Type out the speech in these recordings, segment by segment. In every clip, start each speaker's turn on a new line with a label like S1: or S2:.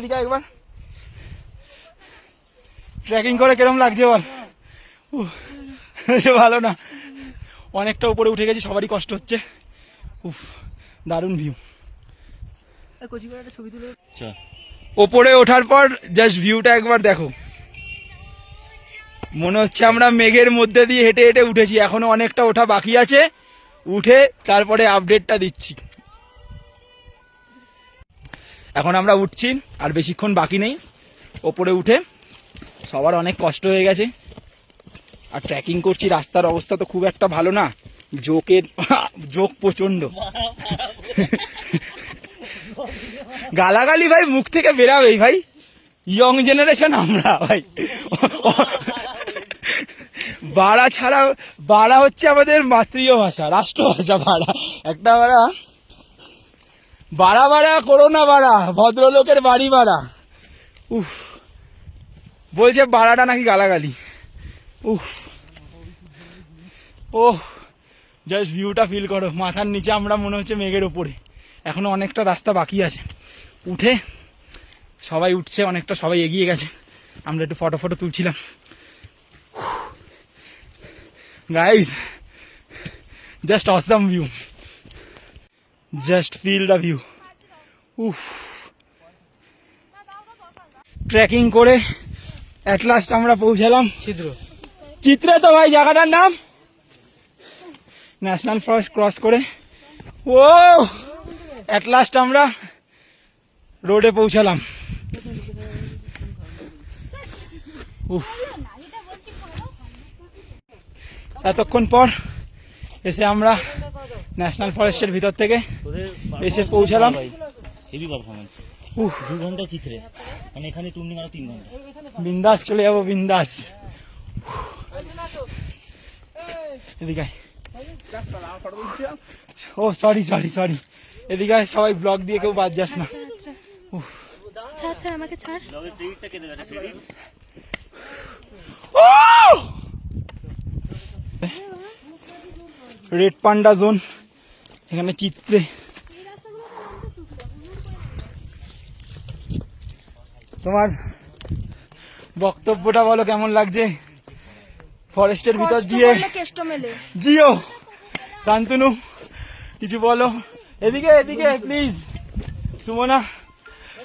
S1: এদিকে একবার। ট্রেকিং করে কিরম লাগছে বল? ভালো না। অনেকটা উপরে উঠে গেছি সবারই কষ্ট হচ্ছে। উফ দারুণ ভিউ ওপরে ওঠার পর জাস্ট ভিউটা একবার দেখো। মনে হচ্ছে আমরা মেঘের মধ্যে দিয়ে হেঁটে হেঁটে উঠেছি এখনও অনেকটা ওঠা বাকি আছে। উঠে তারপরে আপডেটটা দিচ্ছি। এখন আমরা উঠছি, আর বেশিক্ষণ বাকি নেই। ওপরে উঠে সবার অনেক কষ্ট হয়ে গেছে। আর ট্রেকিং করছি, রাস্তার অবস্থা তো খুব একটা ভালো না। জোকের, জোক প্রচণ্ড গালাগালি ভাই, মুখ থেকে বেরাবেই ভাই। ইয়ং জেনারেশন আমরা ভাই। বাড়া ছাড়া, বাড়া হচ্ছে আমাদের মাতৃভাষা, রাষ্ট্রভাষা বাড়া। একটা বাড়া বাড়া বাড়া করো না বাড়া ভদ্রলোকের বাড়ি বাড়া উফ, বলছে বাড়াটা নাকি গালাগালি। উফ ও জাস্ট ভিউটা ফিল করো, মাথার নিচে আমরা মনে হচ্ছে মেঘের ওপরে। এখনও অনেকটা রাস্তা বাকি আছে। উঠে সবাই উঠছে, অনেকটা সবাই এগিয়ে গেছে। আমরা একটু photo photo তুলছিলাম। Guys just awesome view just feel the view উফ ট্রেকিং করে অ্যাট লাস্ট আমরা পৌঁছালাম।
S2: চিত্র
S1: চিত্রে তো ভাই জায়গাটার নাম। ন্যাশনাল ফরেস্ট ক্রস করে। ও অ্যাট লাস্ট আমরা রোডে পৌঁছালাম। উফ এতক্ষণ পর এসে আমরা ন্যাশনাল ফরেস্টের ভিতর থেকে এসে পৌঁছালাম।
S3: হেভি পারফরমেন্স
S1: উফ।
S3: দু ঘণ্টা চিত্রে। মানে এখানে টুর্নিং আরও তিন ঘণ্টা।
S1: বিন্দাস চলে যাব বিন্দাস। এদিকে ও সরি সরি সরি এদিকে সবাই ব্লগ দিয়ে কেউ বাদ যাস না।
S4: ছাড় ছাড় আমাকে ছাড়।
S1: রেড পান্ডা জোন এখানে চিত্রে। তোমার বক্তব্যটা বলো কেমন লাগছে? ফরেস্টের ভিতর দিয়ে জিও! শান্তনু কিছু বলো। এদিকে এদিকে প্লিজ সুমনা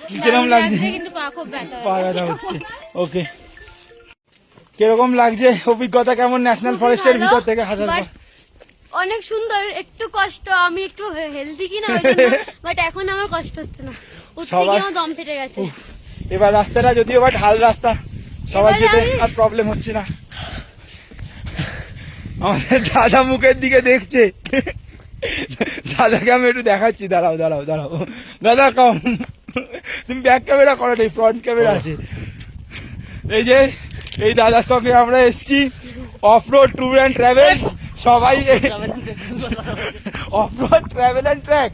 S1: কীরকম লাগছে?
S4: কিন্তু পা ব্যথা
S1: হচ্ছে। ওকে কীরকম লাগছে? অভিজ্ঞতা কেমন? ন্যাশনাল ফরেস্টের ভিতর থেকে
S4: But অনেক সুন্দর একটু কষ্ট আমি একটু হেলদি কিনা বাট এখন আমার কষ্ট হচ্ছে না। গিয়ে দম ফেটে গেছে।
S1: এবার রাস্তাটা যদিও বা ঢাল রাস্তা সবার যেতে আর প্রবলেম হচ্ছে না। আমাদের দাদা মুখের দিকে দেখছে। দাদাকে আমি একটু দেখাচ্ছি দাঁড়াও দাঁড়াও দাঁড়াও। দাদা কম তুমি ব্যাক ক্যামেরা করো নেই ফ্রন্ট ক্যামেরা আছে। এই যে এই দাদার সঙ্গে আমরা এসছি off road tour and travels সবাই off road travel and track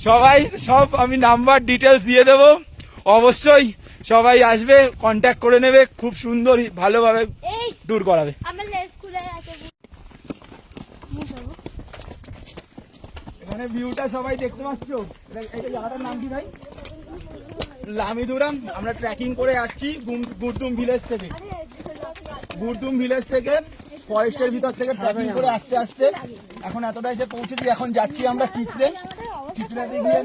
S1: সবাই সব আমি নাম্বার ডিটেলস দিয়ে দেব। অবশ্যই সবাই আসবে কন্ট্যাক্ট করে নেবে খুব সুন্দর ভালোভাবে ট্যুর করাবে। এখানে ভিউটা সবাই দেখতে পাচ্ছ? এটা- জায়গাটার নাম কি ভাই? লামিদুরাম। আমরা ট্রেকিং করে আসছি গুরদুম ভিলেজ থেকে। গুরদুম ভিলেজ থেকে ফরেস্টের ভিতর থেকে ট্রেকিং করে আস্তে আস্তে এখন এতটা এসে পৌঁছেছি এখন যাচ্ছি আমরা চিত্রে। চিত্রাতে গিয়ে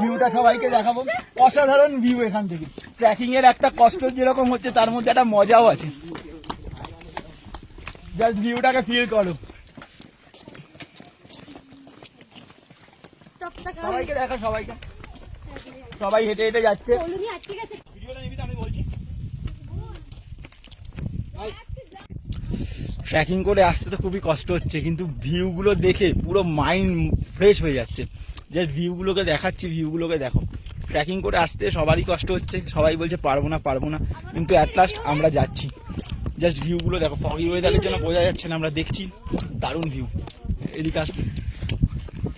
S1: ভিউটা সবাইকে দেখাবো। অসাধারণ ভিউ এখান থেকে। ট্রেকিং এর একটা কষ্ট যেরকম হচ্ছে তার মধ্যে একটা মজাও আছে। জাস্ট ভিউটাকে ফিল করো। সবাইকে দেখা সবাইকে। সবাই হেঁটে হেঁটে যাচ্ছে। ট্রেকিং করে আসতে তো খুবই কষ্ট হচ্ছে কিন্তু ভিউগুলো দেখে পুরো মাইন্ড ফ্রেশ হয়ে যাচ্ছে। জাস্ট ভিউগুলোকে দেখাচ্ছি ভিউগুলোকে দেখো। ট্রেকিং করে আসতে সবারই কষ্ট হচ্ছে সবাই বলছে পারব না পারব না কিন্তু অ্যাট লাস্ট আমরা যাচ্ছি। জাস্ট ভিউগুলো দেখো ফগি ওয়েদারের জন্য বোঝা যাচ্ছে না আমরা দেখছি দারুণ ভিউ এদিকে আসবে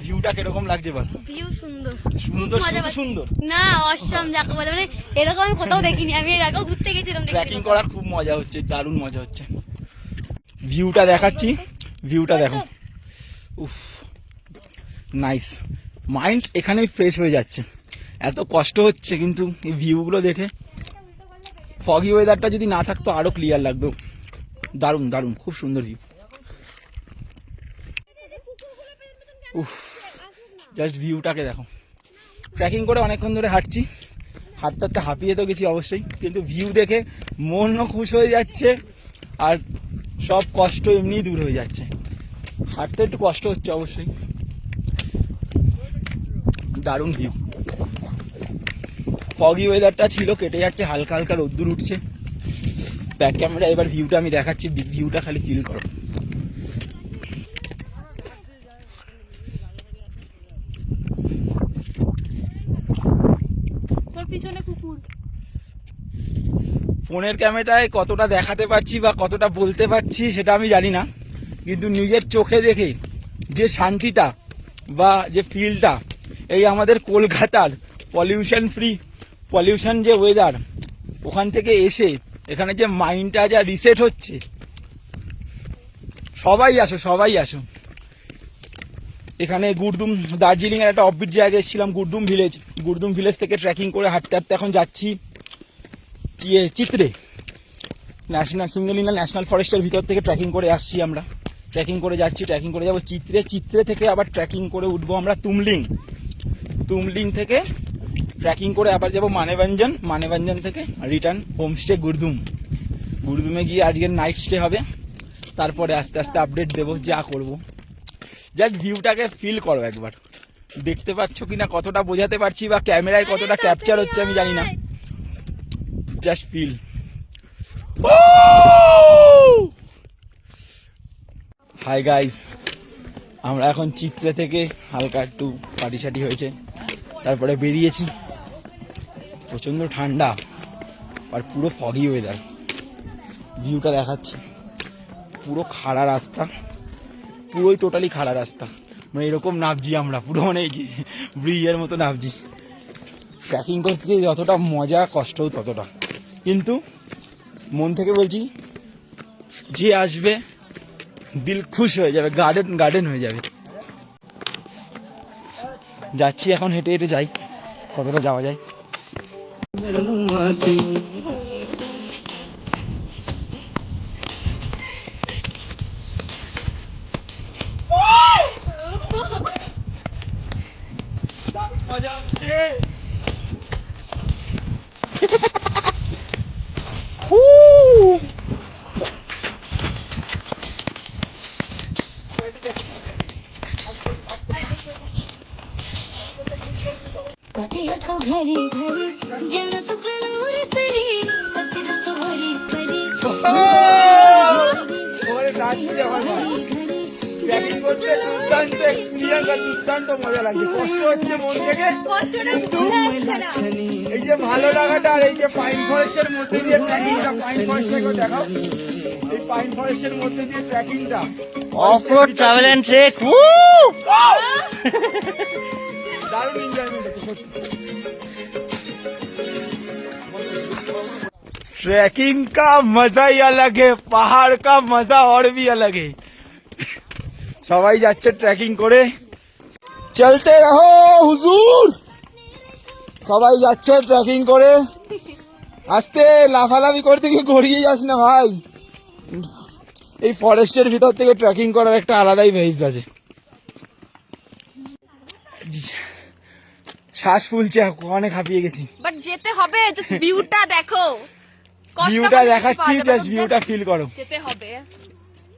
S1: ভিউটা কীরকম লাগছে বল?
S4: ভিউ সুন্দর।
S1: সুন্দর সুন্দর?
S4: না অসম যাকে বলে মানে এরকম আমি কোথাও দেখিনি আমি এর আগেও ঘুরতে গেছিলাম
S1: ট্রেকিং করার খুব মজা হচ্ছে দারুণ মজা হচ্ছে। ভিউটা দেখাচ্ছি। ভিউটা দেখো। উফ নাইস মাইন্ড এখানেই ফ্রেশ হয়ে যাচ্ছে। এত কষ্ট হচ্ছে কিন্তু এই ভিউগুলো দেখে। ফগি ওয়েদারটা যদি না থাকতো আরও ক্লিয়ার লাগতো। দারুণ দারুণ। খুব সুন্দর ভিউ উফ জাস্ট ভিউটাকে দেখো। ট্রেকিং করে অনেকক্ষণ ধরে হাঁটছি। হাঁটতে হাঁটতে হাঁপিয়ে তো গেছি অবশ্যই। কিন্তু ভিউ দেখে মনও খুশ হয়ে যাচ্ছে। আর সব কষ্ট এমনিই দূর হয়ে যাচ্ছে। হাঁটতে একটু কষ্ট হচ্ছে অবশ্যই। দারুণ ভিউ ফগি ওয়েদারটা ছিল, কেটে যাচ্ছে, হালকা হালকা রোদ্দুর উঠছে। ব্যাক ক্যামেরা এবার ভিউটা আমি দেখাচ্ছি ভিউটা খালি ফিল করো। ফোনের ক্যামেরায় কতটা দেখাতে পারছি বা কতটা বলতে পারছি সেটা আমি জানি না। কিন্তু নিজের চোখে দেখে যে শান্তিটা বা যে ফিলটা, এই আমাদের কলকাতার পলিউশন ফ্রি পলিউশন যে ওয়েদার ওখান থেকে এসে এখানে যে মাইন্ডটা যা রিসেট হচ্ছে, সবাই আসো সবাই আসো। এখানে গুরদুম দার্জিলিং এর একটা অফবিট জায়গায় এসেছিলাম গুরদুম ভিলেজ গুরদুম ভিলেজ থেকে ট্রেকিং করে হাঁটতে হাঁটতে এখন যাচ্ছি। চিত্রে। ন্যাশনাল সিঙ্গলিনা ন্যাশনাল ফরেস্টের ভিতর থেকে ট্রেকিং করে আসছি আমরা। ট্রেকিং করে যাচ্ছি ট্রেকিং করে যাব চিত্রে। চিত্রে থেকে আবার ট্রেকিং করে উঠবো আমরা তুমলিং। তুমলিং থেকে ট্রেকিং করে আবার যাব মানেভঞ্জন মানেভঞ্জন থেকে রিটার্ন হোমস্টে গুরদুম। গুরদুমে গিয়ে আজকের নাইট স্টে হবে। তারপরে আস্তে আস্তে আপডেট দেবো যা করব। জাস্ট ভিউটাকে ফিল করো একবার। দেখতে পাচ্ছ কিনা কতটা বোঝাতে পারছি বা ক্যামেরায় কতটা ক্যাপচার হচ্ছে আমি জানি না। জাস্ট ফিল হাই গাইস আমরা এখন চিত্রে থেকে হালকা একটু পাটি সাটি হয়েছে। তারপরে বেরিয়েছি। প্রচণ্ড ঠান্ডা, আর পুরো ফগি ওয়েদার ভিউটা দেখাচ্ছি। পুরো খাড়া রাস্তা। পুরোই টোটালি খাড়া রাস্তা। মানে এরকম নাবজি আমরা, পুরো মানে ব্রিজের মতো নাবজি। ট্রেকিং করতে যতটা মজা কষ্টও ততটা। কিন্তু মন থেকে বলছি যে আসবে দিল খুশ হয়ে যাবে গার্ডেন গার্ডেন হয়ে যাবে। যাচ্ছি এখন হেঁটে হেঁটে যাই কতটা যাওয়া যায়। মজা করতে দুর্দান্ত এক্সপিরিয়েন্স আর দুর্দান্ত মজা লাগছে কষ্ট হচ্ছে মন থেকে কিন্তু এই যে ভালো লাগাটা আর এই যে পাইন ফরেস্টের মধ্যে দিয়ে ট্রেকিংটা পাইন ফরেস্টটাকেও দেখাও এই পাইন ফরেস্টের মধ্যে দিয়ে ট্রেকিংটা
S3: off road travel and trek
S1: দারুণ এনজয়মেন্ট হচ্ছে সত্যি ट्रैकिंग का मजा ही अलग है पहाड़ का मजा और भी अलग है সবাই যাচ্ছে ট্রেকিং করে। চলতে রহো হুজুর। সবাই যাচ্ছে ট্রেকিং করে। আস্তে লাফালাফি করতে গিয়ে গড়িয়ে যাস না ভাই। এই ফরেস্টের ভিতর থেকে ট্রেকিং করার একটা আলাদাই ভেবস আছে। শ্বাস ফুলছে অনেক হাঁপিয়ে গেছি।
S4: বাট যেতে হবে জাস্ট ভিউটা দেখো।
S1: ভিউটা দেখাচ্ছি জাস্ট ভিউটা ফিল করো।
S4: যেতে হবে।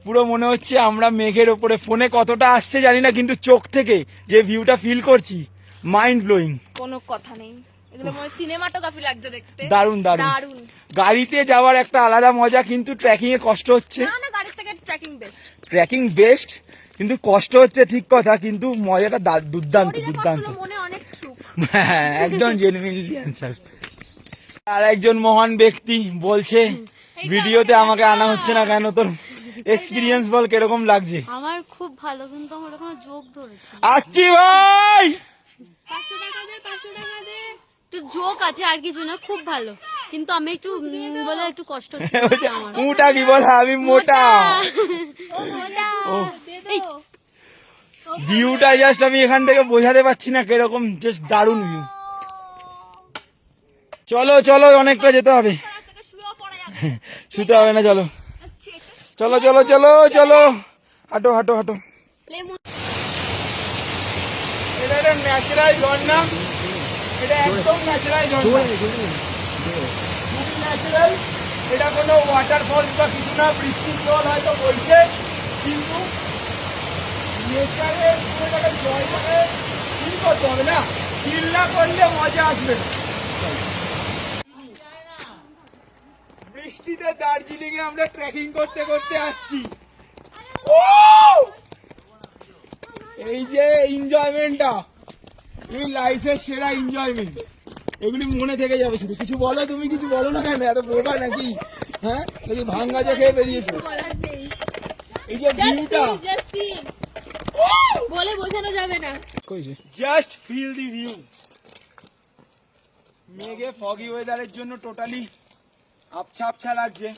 S1: পুরো মনে হচ্ছে আমরা মেঘের ওপরে ফোনে কতটা আসছে জানি না কিন্তু চোখ থেকে যে ভিউটা ফিল করছি মাইন্ড ব্লোয়িং
S4: কোনো কথা নেই। সিনেমাটোগ্রাফি লাগছে দেখতে।
S1: গাড়িতে যাওয়ার একটা আলাদা মজা কিন্তু ট্রেকিং এ কষ্ট হচ্ছে।
S4: না না গাড়ির থেকে ট্রেকিং বেস্ট
S1: ট্রেকিং বেস্ট কিন্তু কষ্ট হচ্ছে ঠিক কথা কিন্তু মজাটা দুর্দান্ত দুর্দান্ত। হ্যাঁ একদম জেনুইনলি অ্যান্সার আর একজন মহান ব্যক্তি বলছে ভিডিওতে আমাকে আনা হচ্ছে না কেন তোর এক্সপিরিয়েন্স বল কীরকম লাগছে?
S4: আমার খুব ভালো কিন্তু আমার ওখানে যোগ ধরেছে
S1: আসছি ভাই!
S4: পাঁচশো টাকা দে পাঁচশো টাকা দে। একটু যোগ আছে আর কিছু না খুব ভালো। কিন্তু আমি একটু বলে একটু কষ্ট হচ্ছে আমার।
S1: মোটা কি বল আমি মোটা।
S4: এই,
S1: ভিউটা জাস্ট আমি এখান থেকে বোঝাতে পারছি না কীরকম জাস্ট দারুণ ভিউ চলো চলো অনেকটা যেতে হবে। শুতে হবে না চলো। চলো চলো চলো চলো। হাঁটো হাঁটো হাঁটো। এটা একটা এটা একদম এটা কোনো বা কিছু না, বৃষ্টির জল হয়তো বলছে কিন্তু করতে হবে না করলে মজা আসবে। বৃষ্টিতে দার্জিলিং এ আমরা ট্রেকিং করতে করতে আসছি। এই যে এনজয়মেন্টটা এই লাইফের সেরা এনজয়মেন্ট এগুলি মনে থেকে যাবে শুধু। কিছু বলো তুমি কিছু বলো না কেন? এত বোকা নাকি? হ্যাঁ? নাকি ভাঙ্গা যে খেয়ে বেরিয়েছো। এই যে ভিউটা
S4: বলে বোঝানো যাবে না।
S1: জাস্ট ফিল দি ভিউ মেঘে ফগি ওয়েদারের জন্য টোটালি আবছা আবছা লাগছে